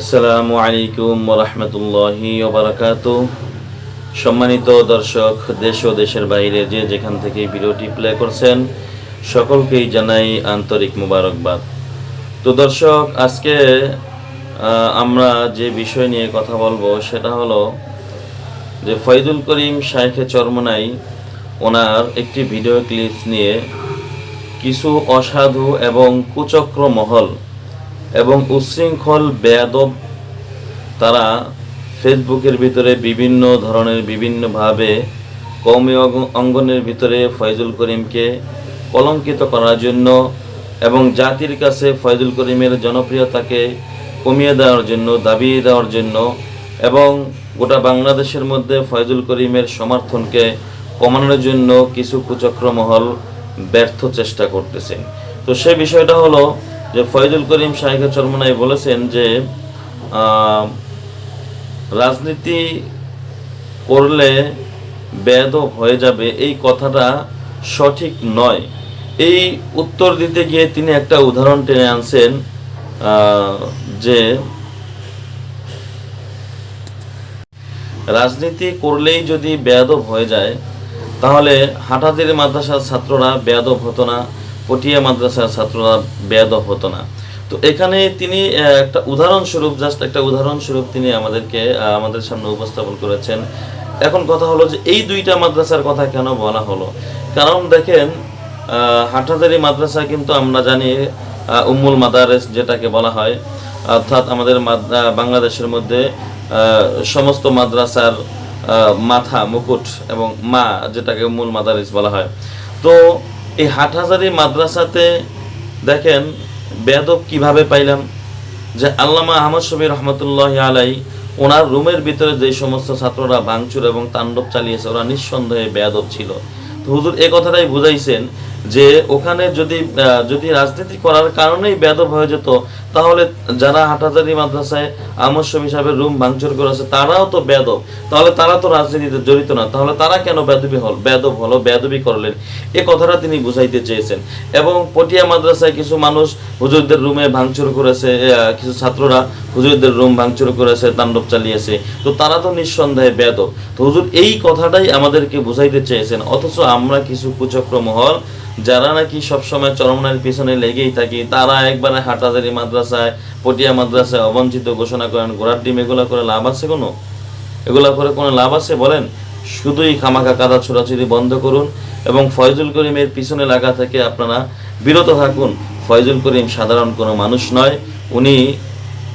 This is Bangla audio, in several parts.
আসসালামু আলাইকুম রহমতুল্লাহি ওবরাকাত সম্মানিত দর্শক, দেশ ও দেশের বাইরে যে যেখান থেকে ভিডিওটি প্লে করছেন, সকলকেই জানাই আন্তরিক মুবারকবাদ। তো দর্শক, আজকে আমরা যে বিষয় নিয়ে কথা বলব সেটা হলো যে ফয়দুল করিম শাইখে চরমনাই ওনার একটি ভিডিও ক্লিপস নিয়ে কিছু অসাধু এবং কুচক্র মহল এবং উচ্ছৃঙ্খল বেয়াদব তারা ফেসবুকের ভিতরে বিভিন্ন ধরনের, বিভিন্নভাবে কৌমি অঙ্গ- অঙ্গনের ভিতরে ফয়জুল করিমকে কলঙ্কিত করার জন্য এবং জাতির কাছে ফয়জুল করিমের জনপ্রিয়তাকে কমিয়ে দেওয়ার জন্য দাবিয়ে দেওয়ার জন্য এবং গোটা বাংলাদেশের মধ্যে ফয়জুল করিমের সমর্থনকে কমানোর জন্য কিছু কুচক্র মহল ব্যর্থ চেষ্টা করতেছে। তো সে বিষয়টা হলো যে ফয়জুল করিম শাহেখা চরমনাই বলেছেন যে রাজনীতি করলে বেদব হয়ে যাবে, এই কথাটা সঠিক নয়। এই উত্তর দিতে গিয়ে তিনি একটা উদাহরণ টেনে আনছেন যে রাজনীতি করলেই যদি বেয়াদব হয়ে যায়, তাহলে হাটাদের মাদ্রাসার ছাত্ররা বেয়াদব হতো না পটিয়া মাদ্রাসার ছাত্ররা বেয়াদব হতো না। তো এখানে তিনি একটা উদাহরণস্বরূপ জাস্ট একটা উদাহরণস্বরূপ তিনি আমাদেরকে আমাদের সামনে উপস্থাপন করেছেন। এখন কথা হলো যে এই দুইটা মাদ্রাসার কথা কেন বলা হলো? কারণ দেখেন হাটহাজারি মাদ্রাসা কিন্তু আমরা জানি উম্মুল মাদারেস যেটাকে বলা হয়, অর্থাৎ আমাদের বাংলাদেশের মধ্যে সমস্ত মাদ্রাসার মাথা, মুকুট এবং মা যেটাকে মূল মাদারিস বলা হয়। তো এই হাটহাজারি মাদ্রাসাতে দেখেন বেদব কীভাবে পাইলাম যে আল্লামা আহমদ শবীর রহমতুল্লাহ আলাই ওনার রুমের ভিতরে যে সমস্ত ছাত্ররা ভাঙচুর এবং তাণ্ডব চালিয়েছে, ওরা নিঃসন্দেহে বেয়াদব ছিল। হুজুর এ কথাটাই বুঝাইছেন যে ওখানে যদি যদি রাজনীতি করার কারণেই বেয়াদব হয়ে যেত, তাহলে যারা হাটাজারি মাদ্রাসায় শবী সাহেবের রুম ভাঙচুর করেছে, তারাও তো বেয়াদব তাহলে তারা তো রাজনীতিতে জড়িত না। তাহলে তারা কেন বেদবি হল বেদব হলো, বেদবি করলেন? এ কথাটা তিনি বুঝাইতে চেয়েছেন। এবং পটিয়া মাদ্রাসায় কিছু মানুষ হুজুরদের রুমে ভাঙচুর করেছে কিছু ছাত্ররা হুজুরদের রুম ভাঙচুর করেছে, তাণ্ডব চালিয়েছে। তো তারা তো নিঃসন্দেহে বেদব। তো হুজুর, এই কথাটাই আমাদেরকে বুঝাইতে চেয়েছেন। অথচ আমরা কিছু কুচক্র মহল যারা নাকি সবসময় চরমনের পিছনে লেগেই থাকি, তারা একবারে হাটাজারি মাদ্রাসায়, পটিয়া মাদ্রাসায় অবঞ্চিত ঘোষণা করেন, ঘোড়ার ডিম, এগুলো করে লাভ আছে কোনো? এগুলা করে কোনো লাভ আছে? বলেন, শুধুই খামাখা কাদা ছোড়াছুড়ি বন্ধ করুন এবং ফয়জুল করিমের পিছনে লাগা থেকে আপনারা বিরত থাকুন। ফয়জুল করিম সাধারণ কোনো মানুষ নয়। উনি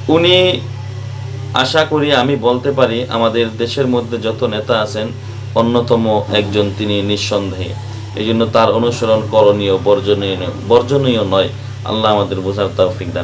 উনি আশা করি আমি বলতে পারি, আমাদের দেশের মধ্যে যত নেতা আছেন, অন্যতম একজন তিনি নিঃসন্দেহে। এই জন্য তার অনুসরণ করণীয় বর্জনীয় বর্জনীয় নয়। আল্লাহ আমাদের বোঝার তাও দান